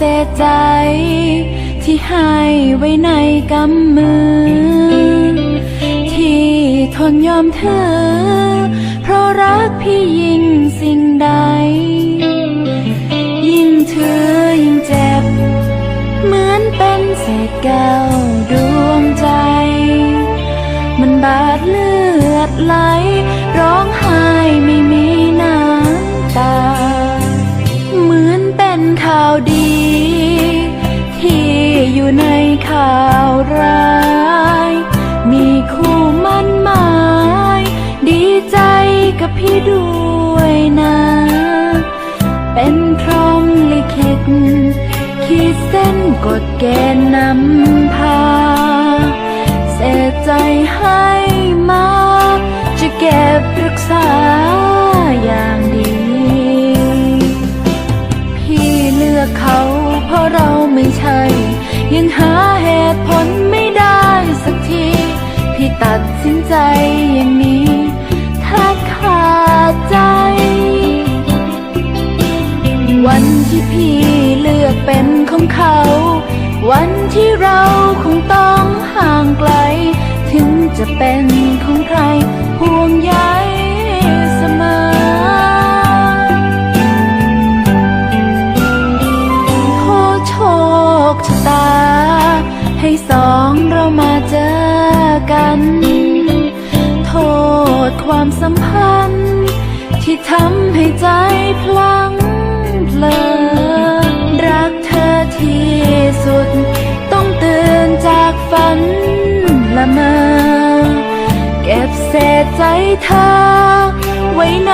เศษใจ ที่ให้ไว้ในกำมือ ที่ทนยอมเธอ เพราะรักพี่ยิ่งสิ่งใด ยิ่งเธอยิ่งเจ็บ เหมือนเป็นเศษแก้วดวงใจ มันบาดเลือดไหล ร้องไห้ไม่มี ข่าวร้าย มีคู่มั่นหมาย ดีใจกับพี่ด้วยนะ เป็นพร้อมลิขิตขีดเส้นกฎเกณฑ์นำพา ตุผลไม่ได้สักที พี่ตัดสินใจอย่างนี้ ถ้าขาดใจ วันที่พี่เลือกเป็นของเขา วันที่เราคงต้องห่างไกล ถึงจะเป็นของใครหัว ให้สองเรามาเจอกัน โทษความสัมพันธ์ ที่ทำให้ใจพลังเพลินรักเธอที่สุด ต้องตื่นจากฝันละเมอเก็บเศษใจเธอ ไว้ใน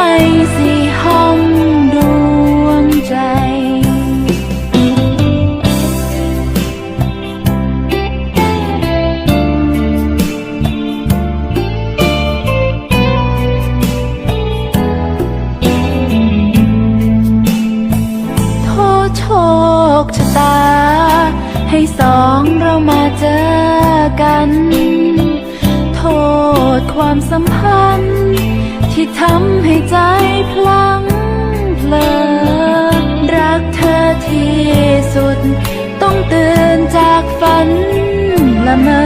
สี่ห้อง มาเจอกัน โทษความสัมพันธ์ ที่ทำให้ใจพลังเพลินรักเธอที่สุด ต้องตื่นจากฝันละเมอ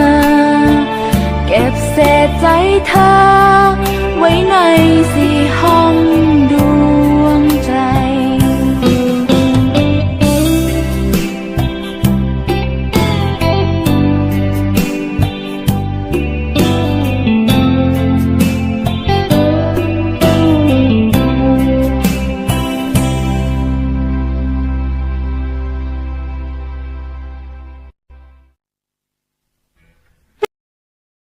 เก็บเศษใจเธอ